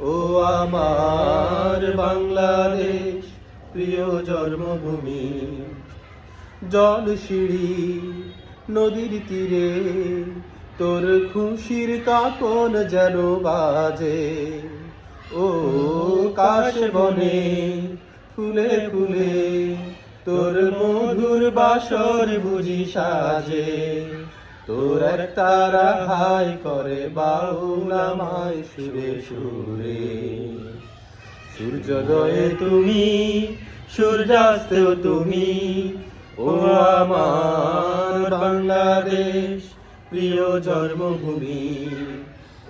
ও আমার বাংলাদেশ, প্রিয় জন্মভূমি, জল সিঁড়ি, নদীর তীরে, তোর খুশির কাকন যেন বাজে। ও কাশ বনে, ফুলে ফুলে, তোর মধুর বাসর বুঝি সাজে। তোর তারা হাই করে বাউলামায় সুরে সুরে। সূর্যোদয়ে তুমি, সূর্যাস্তেও তুমি, ও আমার বাংলাদেশ, প্রিয় জন্মভূমি।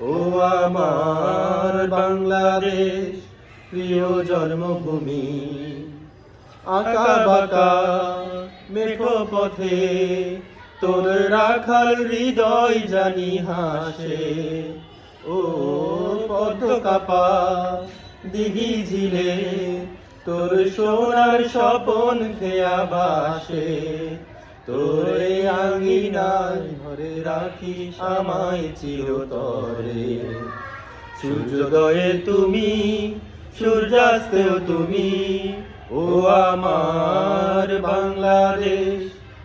ও আমার বাংলাদেশ, প্রিয় জন্মভূমি। আঁকা বাঁকা মেঠো পথে তোর রাখাল হৃদয় জানি হাসে। ও পদ্ম কাপা, দিঘি ঝিলে, তোর সোনার স্বপন খেয়া বাসে। তোর আঙ্গিনায় ঘরে রাখিস আমায় চিরতরে। সূর্যোদয়ে তুমি, সূর্যাস্তেও তুমি, ও আমার বাংলাদেশ।